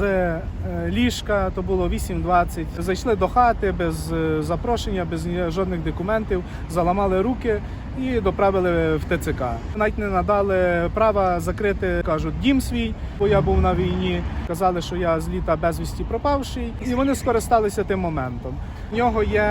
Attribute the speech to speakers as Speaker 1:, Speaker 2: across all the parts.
Speaker 1: з е, ліжка, то було 8.20. Зайшли до хати без е, запрошення, без жодних документів, заламали руки і доправили в ТЦК. Навіть не надали права закрити, кажуть, дім свій, бо я був на війні. Казали, що я з літа безвісті пропавший, і вони скористалися тим моментом. В нього є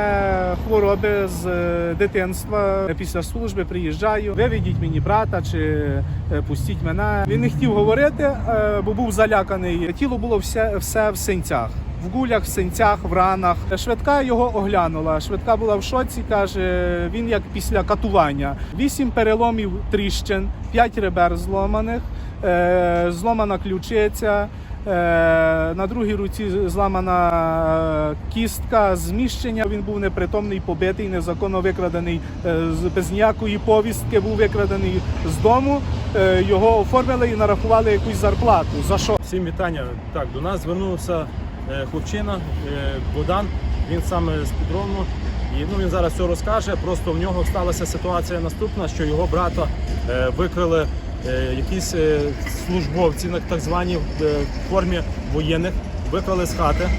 Speaker 1: хвороби з е, дитинства. Після служби приїжджаю. Виведіть мені брата чи е, пустіть мене. Він не хотів говорити, е, бо був заляканий. Тіло було все, все в синцях. В гулях, в синцях, в ранах. Швидка його оглянула. Швидка була в шоці. каже, він як після катування. Вісім переломів тріщин, п'ять ребер зломаних, е, зломана ключиця. Е, На другій руці зламана е, кістка, зміщення. Він був непритомний, побитий, незаконно викрадений без ніякої повістки. Був викрадений з дому. Його оформили і нарахували якусь зарплату. За що?
Speaker 2: Всім вітання. Так, до нас звернувся хлопчина е, Богдан. Він саме з Підровну. І ну, він зараз все розкаже. Просто в нього сталася ситуація наступна, що його брата е, викрили е, якісь е, службовці, так звані в е, формі воєнних, викрали з хати.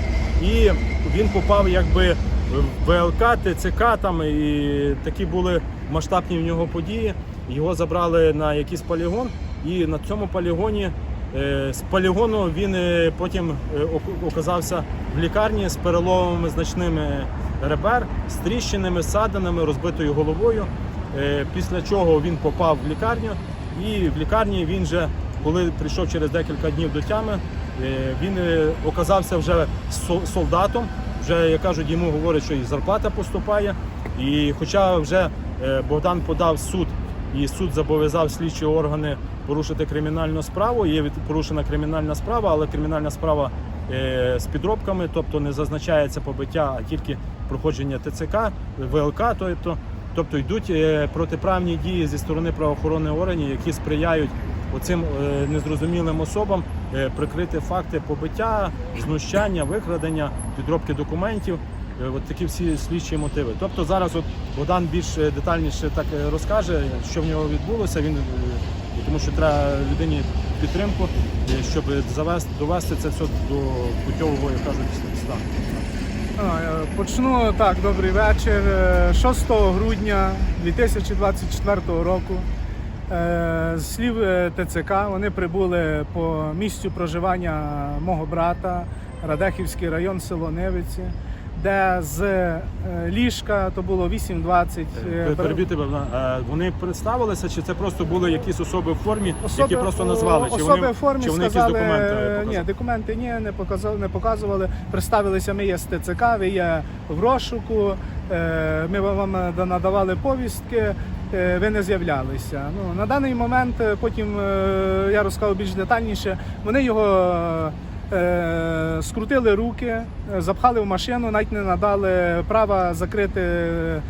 Speaker 2: І він попав якби в ВЛК, ТЦК там і такі були масштабні в нього події. Його забрали на якийсь полігон, і на цьому полігоні Е, З полігону він е, потім е, оказався в лікарні з переломами значними ребер, з тріщинами, саданами, розбитою головою. Е, Після чого він попав в лікарню, і в лікарні він вже, коли прийшов через декілька днів до тями, е, він е, оказався вже со- солдатом. Вже як кажуть, йому говорять, що і зарплата поступає. І хоча вже е, Богдан подав суд і суд зобов'язав слідчі органи порушити кримінальну справу. Є порушена кримінальна справа, але кримінальна справа е, з підробками, тобто не зазначається побиття, а тільки проходження ТЦК, ВЛК, тобто, тобто йдуть е, протиправні дії зі сторони правоохоронних органів, які сприяють оцим е, незрозумілим особам прикрити факти побиття, знущання, викрадення, підробки документів. Е, От такі всі слідчі мотиви. Тобто зараз от Богдан більш е, детальніше так е, розкаже, що в нього відбулося. Він тому що треба людині підтримку, щоб завести довести це все до путьового, як кажуть, стану.
Speaker 1: Почну так, добрий вечір. Е, 6 грудня 2024 року. З слів ТЦК вони прибули по місцю проживання мого брата, Радехівський район, село Невиці, де з е, ліжка то було 8.20. е,
Speaker 2: Ви перебійте, Богдан, е, вони представилися, чи це просто були якісь особи в формі,
Speaker 1: Особи,
Speaker 2: які просто назвали? Чи
Speaker 1: особи
Speaker 2: вони,
Speaker 1: в формі
Speaker 2: чи вони
Speaker 1: сказали,
Speaker 2: якісь документи
Speaker 1: е,
Speaker 2: показали?
Speaker 1: ні, документи ні, не показали, не показували. Представилися, ми є з ТЦК, ви є в розшуку, е, ми вам надавали повістки, ви не з'являлися. Ну, на даний момент, потім я розказав більш детальніше, вони його скрутили руки, е, запхали в машину, навіть не надали права закрити е,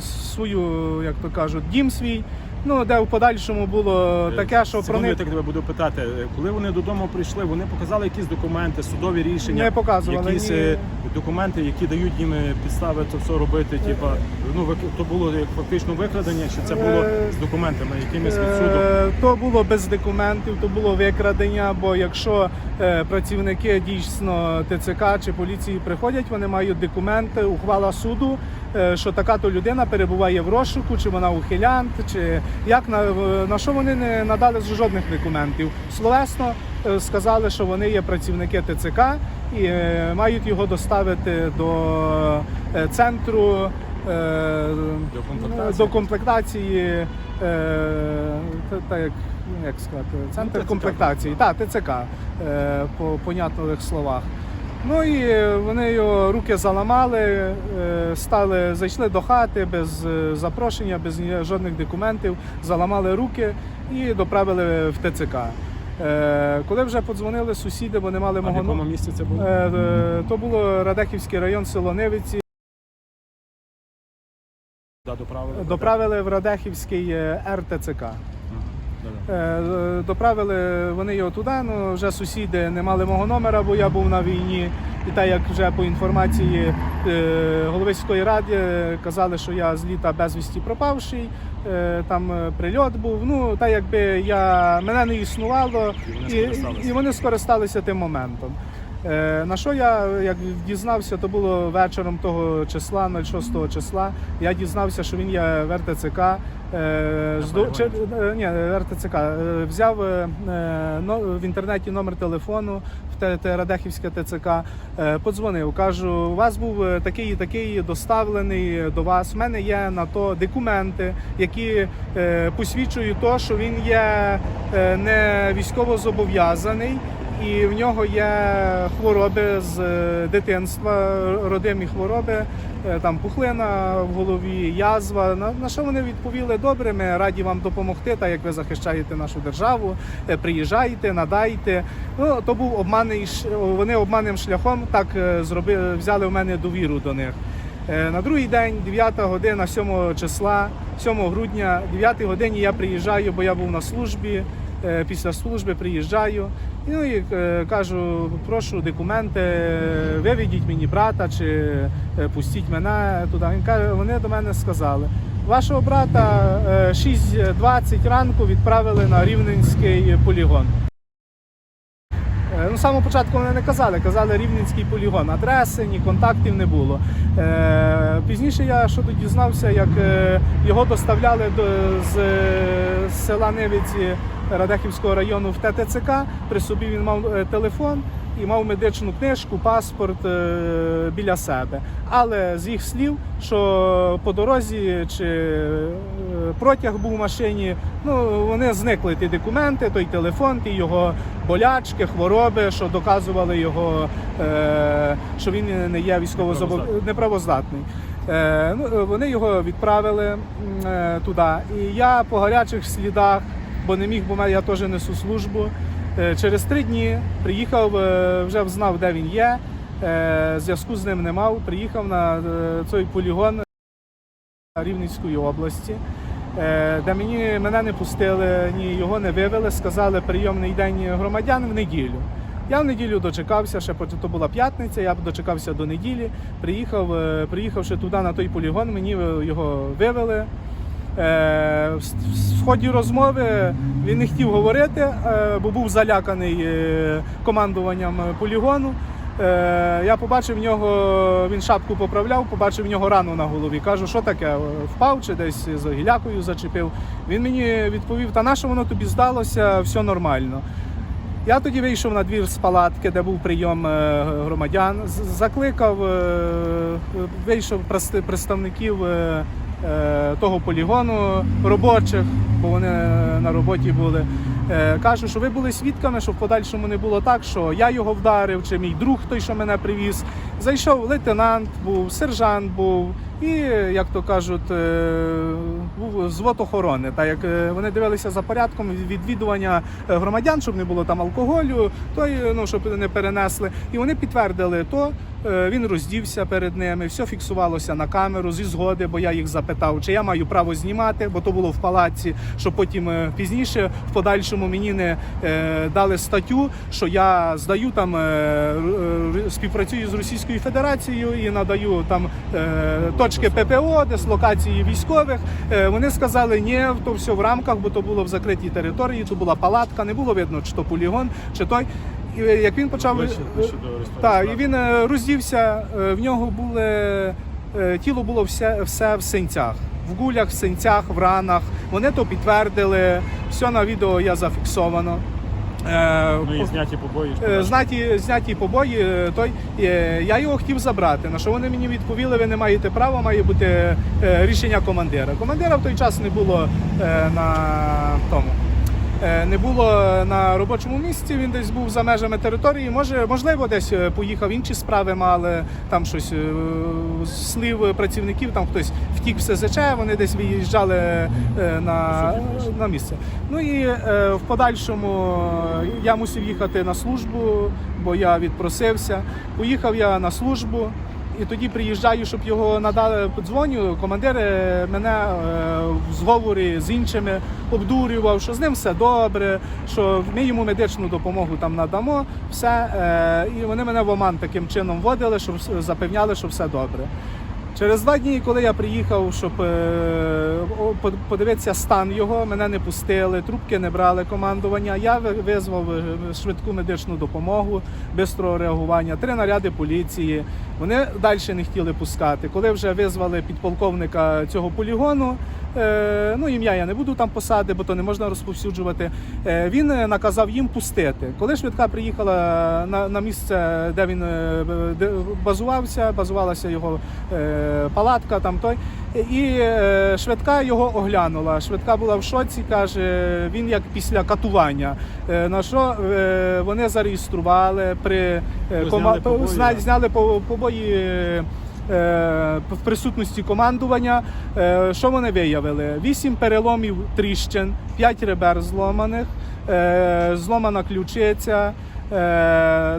Speaker 1: свою, як то кажуть, дім свій. Ну, де в подальшому було таке, що про
Speaker 2: Е,
Speaker 1: них
Speaker 2: так тебе буду питати. Е, Коли вони додому прийшли, вони показали якісь документи, судові рішення,
Speaker 1: Не показували,
Speaker 2: якісь
Speaker 1: ні.
Speaker 2: е, документи, які дають їм е, підстави це все робити. Типа, ну ви- то було як фактично викрадення, чи це було
Speaker 1: Е,
Speaker 2: з документами, якимись від суду?
Speaker 1: Е, То було без документів, то було викрадення. Бо якщо е, працівники дійсно ТЦК чи поліції приходять, вони мають документи, ухвала суду, е, що така то людина перебуває в розшуку, чи вона ухилянт, чи як на, на що вони не надали жодних документів. Словесно е, сказали, що вони є працівники ТЦК і е, мають його доставити до е, центру.
Speaker 2: До комплектації.
Speaker 1: до комплектації, та, та як, ну, як сказати, центр
Speaker 2: Ну, ТЦК.
Speaker 1: комплектації, так, ТЦК, по понятних словах. Ну і вони його руки заламали, е, стали, зайшли до хати без е, запрошення, без жодних документів, заламали руки і доправили в ТЦК. Е, Коли вже подзвонили сусіди, вони мали
Speaker 2: А в
Speaker 1: мого
Speaker 2: якому
Speaker 1: ну-
Speaker 2: місці це було?
Speaker 1: Е, е, то було Радехівський район, село Невиці.
Speaker 2: Да, доправили.
Speaker 1: Доправили в Радехівський е, РТЦК. Е, Доправили вони його туди. Ну вже сусіди не мали мого номера, бо я був на війні. І так як вже по інформації е, голови сільської ради казали, що я з літа безвісті пропавший, е, там прильот був. Ну так якби я мене не існувало,
Speaker 2: І вони
Speaker 1: і, і вони скористалися тим моментом. Е, На що я як дізнався, то було вечором того числа, 06 числа. Я дізнався, що він є в РТЦК. е, з чи- е, Ні, РТЦК. Взяв в інтернеті номер телефону в Радехівське ТЦК. Подзвонив, кажу, у вас був такий і такий доставлений до вас. У мене є на то документи, які посвідчують то, що він є не військово зобов'язаний. І в нього є хвороби з е, дитинства, родимі хвороби, е, там пухлина в голові, язва. На, на що вони відповіли добре? Ми раді вам допомогти, так як ви захищаєте нашу державу. Е, Приїжджайте, надайте. Ну то був обманний Вони обманним шляхом так зробили, взяли в мене довіру до них. На другий день, 9 година, 7 числа, 7 грудня, 9 годині я приїжджаю, бо я був на службі. Е, Після служби приїжджаю. Ну і е, кажу, прошу документи, виведіть мені брата чи е, пустіть мене туди. Вони до мене сказали. Вашого брата е, 6.20 ранку відправили на Рівненський полігон. Ну, самого початку вони не казали, казали Рівненський полігон. Адреси, ні контактів не було. Пізніше я що дізнався, як його доставляли до, з, села Невиці Радехівського району в ТТЦК. При собі він мав е, телефон і мав медичну книжку, паспорт е, біля себе. Але з їх слів, що по дорозі чи е, протяг був в машині, ну вони зникли ті документи, той телефон, ті його болячки, хвороби, що доказували його, що він не є військово
Speaker 2: Неправоздатний.
Speaker 1: ну, вони його відправили туди. І я по гарячих слідах, бо не міг, бо я теж несу службу. Е, через три дні приїхав, е, вже знав, де він є. Е, зв'язку з ним не мав. Приїхав на цей полігон Рівненської області, де мені мене не пустили, ні його не вивели. Сказали прийомний день громадян в неділю. Я в неділю дочекався, ще то була п'ятниця. Я дочекався до неділі. Приїхав, приїхавши туди на той полігон, мені його вивели. Е, В ході розмови він не хотів говорити, е, бо був заляканий е, командуванням полігону. Я побачив в нього, він шапку поправляв, побачив в нього рану на голові. Кажу, що таке? Впав чи десь за гілякою зачепив. Він мені відповів: та на що воно тобі здалося, все нормально. Я тоді вийшов на двір з палатки, де був прийом громадян, закликав, вийшов представників того полігону, робочих, бо вони на роботі були. Е, Кажу, що ви були свідками, що в подальшому не було так, що я його вдарив, чи мій друг той, що мене привіз. Зайшов лейтенант, був сержант був, і, як то кажуть, е, був звод охорони. Так як е, вони дивилися за порядком відвідування е, громадян, щоб не було там алкоголю, то ну щоб не перенесли. І вони підтвердили то. е, Він роздівся перед ними, все фіксувалося на камеру зі згоди, бо я їх запитав, чи я маю право знімати, бо то було в палаці, що потім е, пізніше в подальшому мені не е, дали статтю, що я здаю там е, співпрацюю з Російською Федерацією і надаю там точки ППО, дислокації військових. Вони сказали, ні, то все в рамках, бо то було в закритій території, то була палатка, не було видно, чи то полігон, чи той. І як він почав так, і він роздівся, в нього були тіло було все, все в синцях. В гулях, в синцях, в ранах. Вони то підтвердили. Все на відео я зафіксовано. Е,
Speaker 2: Ну і зняті побої.
Speaker 1: Е. Знаті, зняті побої, е, той я його хотів забрати. На що вони мені відповіли, ви не маєте права, має бути рішення командира. Командира в той час не було на тому. Е, Не було на робочому місці, він десь був за межами території. Може, можливо, десь е, поїхав інші справи, мали там щось е, слів працівників, там хтось втік в СЗЧ, вони десь виїжджали на, на місце. Ну і в подальшому я мусив їхати на службу, бо я відпросився. Поїхав я на службу. І тоді приїжджаю, щоб його надали. Подзвоню. Командир е, мене е, в зговорі з іншими обдурював, що з ним все добре, що ми йому медичну допомогу там надамо. Все е, і вони мене в оман таким чином вводили, щоб запевняли, що все добре. Через два дні, коли я приїхав, щоб е, подивитися стан його, мене не пустили, трубки не брали командування. Я визвав е, швидку медичну допомогу, бистрого реагування, три наряди поліції. Вони далі не хотіли пускати. Коли вже визвали підполковника цього полігону, ну ім'я я не буду там посади, бо то не можна розповсюджувати. е, Він е, наказав їм пустити. Коли швидка приїхала на, на місце, де він е, де базувався, базувалася його е, палатка, там той. І е, швидка його оглянула. Швидка була в шоці, каже, він як після катування. Е, на що е, вони зареєстрували при е,
Speaker 2: Ну,
Speaker 1: кома-
Speaker 2: зняли побої,
Speaker 1: зняли по- побої. Е, В присутності командування, Е, що вони виявили? Вісім переломів тріщин, п'ять ребер зломаних, е, зломана ключиця,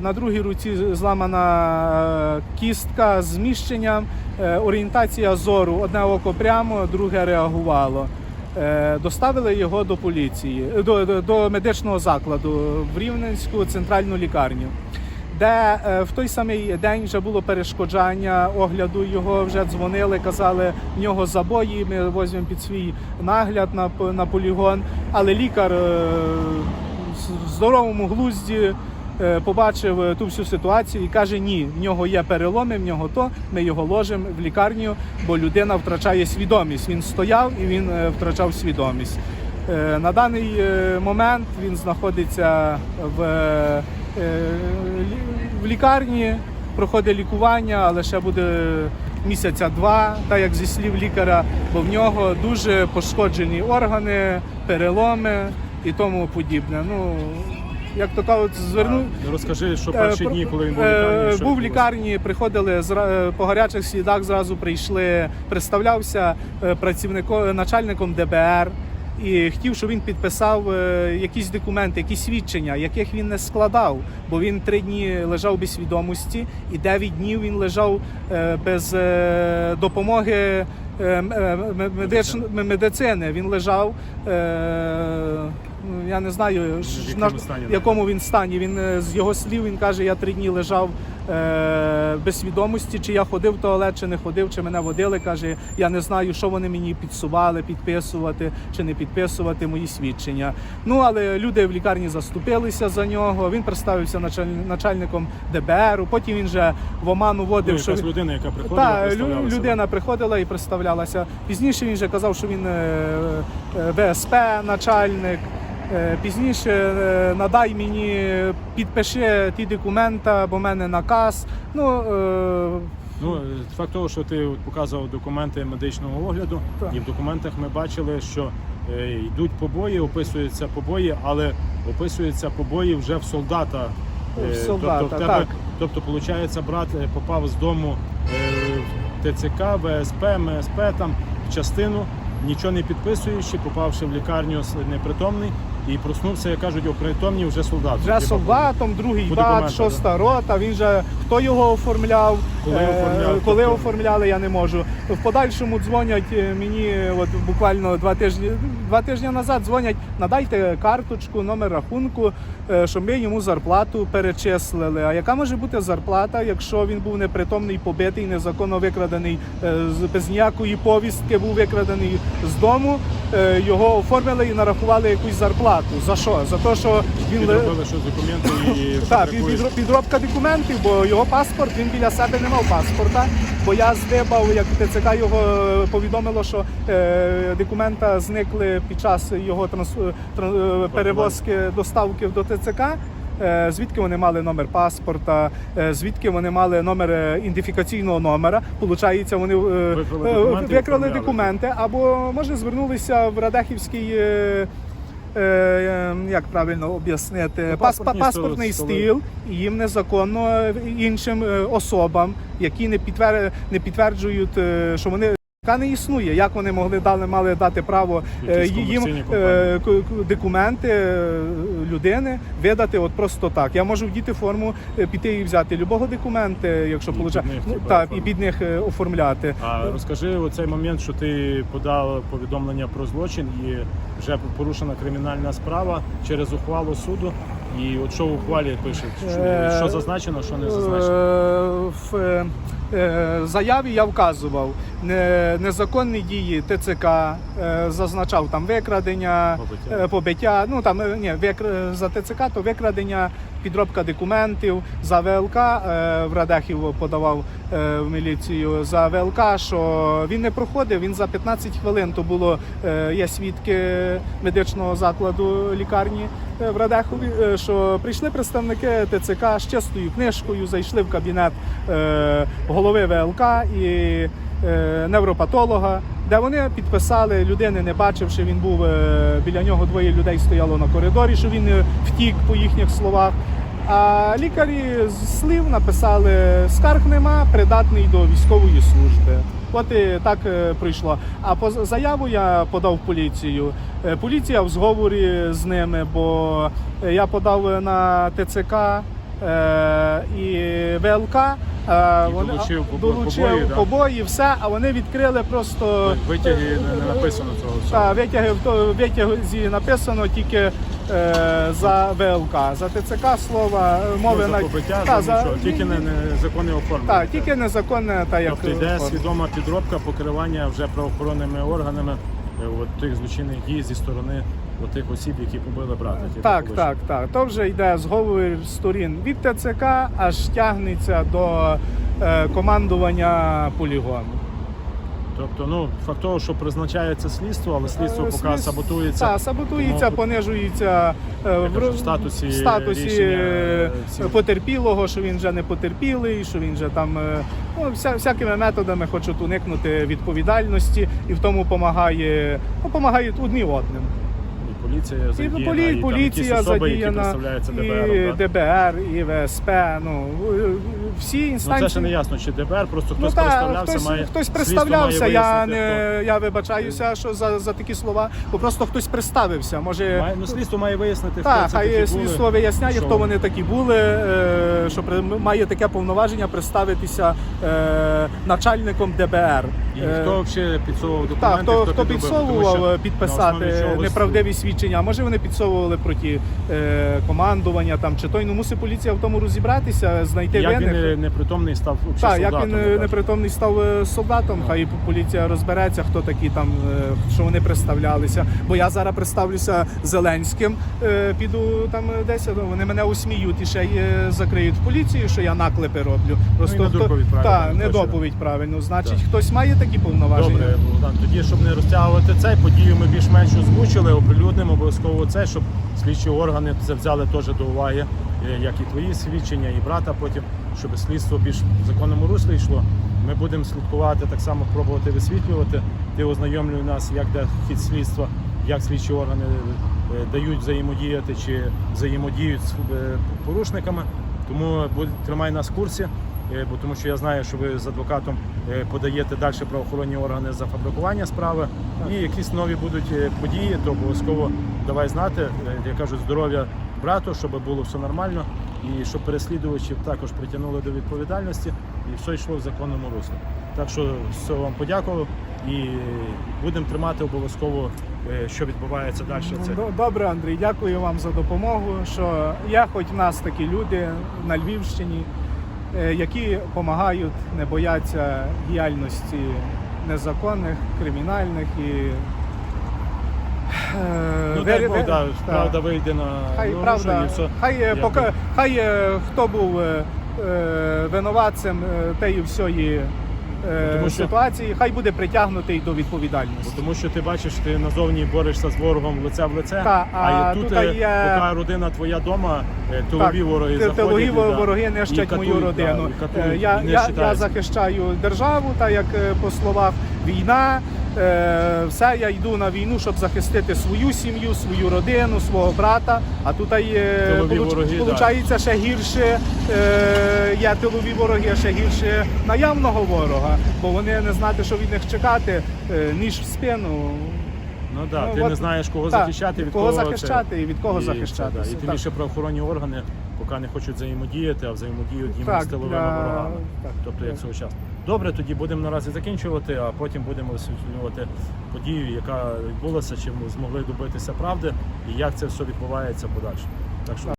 Speaker 1: на другій руці зламана кістка з зміщенням, орієнтація зору. Одне око прямо, друге реагувало. Доставили його до поліції, до, до медичного закладу в Рівненську центральну лікарню, де е, в той самий день вже було перешкоджання огляду його, вже дзвонили, казали, в нього забої, ми возьмемо під свій нагляд на, на полігон. Але лікар е, в здоровому глузді е, побачив ту всю ситуацію і каже: ні, в нього є переломи, в нього то, ми його ложимо в лікарню, бо людина втрачає свідомість. Він стояв і він втрачав свідомість. На даний момент він знаходиться в, в лікарні, проходить лікування, але ще буде місяця два, так як зі слів лікаря, бо в нього дуже пошкоджені органи, переломи і тому подібне. Ну, як то кажуть, зверну.
Speaker 2: А, Розкажи, що
Speaker 1: Е,
Speaker 2: перші дні, коли він був в
Speaker 1: е,
Speaker 2: лікарні, що
Speaker 1: був в лікарні, приходили е, по гарячих слідах, зразу прийшли, представлявся е, працівником начальником ДБР. І хотів, щоб він підписав е, якісь документи, якісь свідчення, яких він не складав, бо він три дні лежав без свідомості, і дев'ять днів він лежав е, без е, допомоги медицини. Він лежав. Ну, я не знаю, ж-
Speaker 2: якому
Speaker 1: на-
Speaker 2: стані,
Speaker 1: в якому він стані. Він е, з його слів він каже: я три дні лежав е, без свідомості, чи я ходив в туалет, чи не ходив, чи мене водили. каже, я не знаю, що вони мені підсували, підписувати чи не підписувати мої свідчення. Ну але люди в лікарні заступилися за нього. Він представився началь- начальником ДБР. Потім він вже в оману
Speaker 2: Ну,
Speaker 1: водив, що він-
Speaker 2: людина, яка приходила, представлялася.
Speaker 1: людина приходила і представлялася. Пізніше він вже казав, що він е, е, ВСП начальник. Е, Пізніше е, надай мені, підпиши ті документи, бо в мене наказ. Ну, е,
Speaker 2: Ну, факт того, що ти показував документи медичного огляду,
Speaker 1: Так.
Speaker 2: і в документах ми бачили, що е, йдуть побої, описуються побої, але описуються побої вже в солдата.
Speaker 1: В
Speaker 2: Е,
Speaker 1: солдата,
Speaker 2: тобто, в тебе,
Speaker 1: так.
Speaker 2: тобто, виходить, брат попав з дому е, в ТЦК, ВСП, МСП там в частину, нічого не підписуючи, попавши в лікарню непритомний і проснувся, як кажуть, опритомній вже солдат.
Speaker 1: вже
Speaker 2: Типа,
Speaker 1: солдатом, другий
Speaker 2: по
Speaker 1: бат,
Speaker 2: документах,
Speaker 1: шоста рота. Він же хто його оформляв,
Speaker 2: Коли
Speaker 1: е,
Speaker 2: оформляв,
Speaker 1: коли
Speaker 2: тобто-
Speaker 1: оформляли, я не можу. В подальшому дзвонять е, мені, от буквально два тижні, два тижні назад дзвонять, надайте карточку, номер рахунку, е, щоб ми йому зарплату перечислили. А яка може бути зарплата, якщо він був непритомний, побитий, незаконно викрадений е, з- без ніякої повістки, був викрадений з дому, е, його оформили і нарахували якусь зарплату. За що? За те, що він
Speaker 2: Підробили щось документи і
Speaker 1: так, під-
Speaker 2: фабрикують.
Speaker 1: підро- підробка документів, бо його паспорт, він біля себе не мав паспорта. Бо я здибав, як ТЦК його е, повідомило, що е, документа зникли під час його транс, тran- е, перевозки доставки до ТЦК. Е, Звідки вони мали номер паспорта, е, звідки вони мали номер е, ідентифікаційного номера. Получається, вони е,
Speaker 2: Викрали
Speaker 1: е,
Speaker 2: документи і
Speaker 1: викрали
Speaker 2: оформляли.
Speaker 1: документи, або може звернулися в Радехівський. е, е, Як правильно об'яснити, паспортний, паспортний стил їм незаконно е, іншим е, особам, які не підтверджують, е, що вони Яка не існує. Як вони могли дали мали дати право е, їм е, ку- ку- документи е, людини видати от просто так. Я можу вдіти форму, е, піти і взяти любого документа, якщо
Speaker 2: І
Speaker 1: получа... ну, так, і
Speaker 2: оформити.
Speaker 1: під них е, оформляти.
Speaker 2: А розкажи оцей момент, що ти подав повідомлення про злочин і вже порушена кримінальна справа через ухвалу суду. І от що в ухвалі пише, що, що зазначено, що не зазначено.
Speaker 1: В заяві я вказував незаконні дії ТЦК, е, зазначав там викрадення,
Speaker 2: Побиття.
Speaker 1: е, побиття. Ну там е, ні, викр- за ТЦК то викрадення, підробка документів за ВЛК. В Радехів подавав в міліцію за ВЛК, що він не проходив. Він за 15 хвилин то було є свідки медичного закладу лікарні в Радехові, що прийшли представники ТЦК з чистою книжкою, зайшли в кабінет е, голови ВЛК і невропатолога, де вони підписали людини, не бачивши, він був е, біля нього двоє людей стояло на коридорі, що він е, втік по їхніх словах. А лікарі з слів написали: скарг нема, придатний до військової служби. От і так е, прийшло. А по заяву я подав поліцію. Е, Поліція в зговорі з ними, бо е, я подав на ТЦК е, і ВЛК. Е,
Speaker 2: І долучив побої,
Speaker 1: долучив
Speaker 2: да?
Speaker 1: побої, все, а вони відкрили просто
Speaker 2: Витяги не, написано цього всього.
Speaker 1: та витяги в написано тільки е, за ВЛК. За ТЦК слова е, мови
Speaker 2: Ну, за
Speaker 1: на-
Speaker 2: побиття,
Speaker 1: Та,
Speaker 2: за нічого, тільки не, незаконне оформлення.
Speaker 1: Так, тільки незаконне, та як
Speaker 2: Тобто йде свідома підробка покривання вже правоохоронними органами е, от тих злочинних дій зі сторони тих осіб, які побили брата. ті
Speaker 1: Так, так, так. То вже йде зговір сторін від ТЦК, аж тягнеться до е, командування полігону.
Speaker 2: Тобто, ну факт того, що призначається слідство, але слідство
Speaker 1: Е,
Speaker 2: поки
Speaker 1: слід-
Speaker 2: саботується.
Speaker 1: Так, саботується,
Speaker 2: Тому-
Speaker 1: понижується е, в,
Speaker 2: кажу, в статусі
Speaker 1: в статусі
Speaker 2: рішення,
Speaker 1: е, потерпілого, що він вже не потерпілий, що він вже там е, ну, вся, всякими методами хочуть уникнути відповідальності і в тому допомагає, ну, одні одним.
Speaker 2: Поліція
Speaker 1: І
Speaker 2: задіяна,
Speaker 1: полі,
Speaker 2: і там якісь поліція
Speaker 1: задіяна,
Speaker 2: особи, які представляються
Speaker 1: і
Speaker 2: ДБР.
Speaker 1: ДБР, і ВСП. Ну, всі
Speaker 2: Ну це ще не ясно, чи ДБР, просто
Speaker 1: Ну
Speaker 2: хтось представлявся,
Speaker 1: хтось,
Speaker 2: має
Speaker 1: хтось представлявся.
Speaker 2: має
Speaker 1: Я не я вибачаюся, що за, за такі слова, бо просто хтось представився. Може.
Speaker 2: Має, ну, слідство має вияснити,
Speaker 1: так,
Speaker 2: хто це
Speaker 1: хай слідство виясняє,
Speaker 2: що
Speaker 1: хто вони такі були, е, що при- має таке повноваження представитися е, начальником ДБР.
Speaker 2: І
Speaker 1: Е,
Speaker 2: хто взагалі підсовував
Speaker 1: так, хто, хто
Speaker 2: тому
Speaker 1: підсовував
Speaker 2: що
Speaker 1: е, підписати неправдиві свідчення, а може вони підсовували проти е, командування там чи той, ну мусить поліція в тому розібратися, знайти
Speaker 2: Як він
Speaker 1: винних.
Speaker 2: е, непритомний став
Speaker 1: Так, як він непритомний став е, солдатом,
Speaker 2: Ну.
Speaker 1: хай поліція розбереться, хто такі там, що вони представлялися. Бо я зараз представлюся Зеленським, е, піду там десь, ну, вони мене усміють і ще й закриють в поліцію, що я наклепи роблю. Просто
Speaker 2: Ну, і на
Speaker 1: хто- Так, не доповідь правильно. Значить,
Speaker 2: Так.
Speaker 1: хтось має такі повноваження.
Speaker 2: Добре, Богдан. Тоді, щоб не розтягувати цей, подію ми більш-менш озвучили, оприлюднимо обов'язково це, щоб слідчі органи це взяли теж до уваги, е, як і твої свідчення, і брата потім, щоб слідство більш в законному руслі йшло. Ми будемо слідкувати, так само пробувати висвітлювати. Ти ознайомлюй нас, як де хід слідства, як слідчі органи е, дають взаємодіяти чи взаємодіють з е, порушниками. Тому тримай нас в курсі. Е, бо тому що я знаю, що ви з адвокатом е, подаєте далі правоохоронні органи за фабрикування справи. І якісь нові будуть е, події, то обов'язково давай знати. Я кажу, здоров'я брату, щоб було все нормально, і щоб переслідувачів також притягнули до відповідальності, і все йшло в законному руслі. Так що все вам подякував і будемо тримати обов'язково, що відбувається далі. Це
Speaker 1: Ну, Добре, Андрій, дякую вам за допомогу. Що є хоч в нас такі люди на Львівщині, які допомагають, не бояться діяльності незаконних, кримінальних і. е,
Speaker 2: ну дай Бог, да,
Speaker 1: та.
Speaker 2: правда вийде на
Speaker 1: Хай
Speaker 2: ну,
Speaker 1: правда,
Speaker 2: і все.
Speaker 1: хай, е, пока, хай е, хто був е, е, винуватцем те і всієї е,
Speaker 2: Тому що-
Speaker 1: ситуації, хай буде притягнутий до відповідальності.
Speaker 2: Тому що ти бачиш, ти назовні борешся з ворогом лице в лице,
Speaker 1: Та,
Speaker 2: а,
Speaker 1: а
Speaker 2: тут,
Speaker 1: тут
Speaker 2: е,
Speaker 1: є-
Speaker 2: поки родина твоя дома, е, тилові вороги
Speaker 1: Ти-
Speaker 2: заходять.
Speaker 1: Тилові
Speaker 2: і, да,
Speaker 1: вороги
Speaker 2: і
Speaker 1: нищать мою
Speaker 2: катують,
Speaker 1: родину.
Speaker 2: да, і катують,
Speaker 1: Е, я,
Speaker 2: і не
Speaker 1: я, я
Speaker 2: щитаються.
Speaker 1: захищаю державу, та як е, по словах війна, все, я йду на війну, щоб захистити свою сім'ю, свою родину, свого брата. А тут е, получається ще гірше. Е, є тилові вороги, а ще гірше наявного ворога, бо вони не знати, що від них чекати, е, ніж в спину.
Speaker 2: Ну так,
Speaker 1: Ну,
Speaker 2: ти
Speaker 1: от-
Speaker 2: не знаєш, кого
Speaker 1: так,
Speaker 2: захищати, від
Speaker 1: кого
Speaker 2: кого,
Speaker 1: захищати
Speaker 2: це-
Speaker 1: і від кого
Speaker 2: і,
Speaker 1: захищатися,
Speaker 2: це, да. І тим більше правоохоронні органи поки не хочуть взаємодіяти, а взаємодіють їм з тиловими ворогами.
Speaker 1: так,
Speaker 2: тобто, як
Speaker 1: так.
Speaker 2: часу. Добре, тоді будемо наразі закінчувати, а потім будемо висвітлювати подію, яка відбулася, чим змогли добитися правди і як це все відбувається подальше. Так що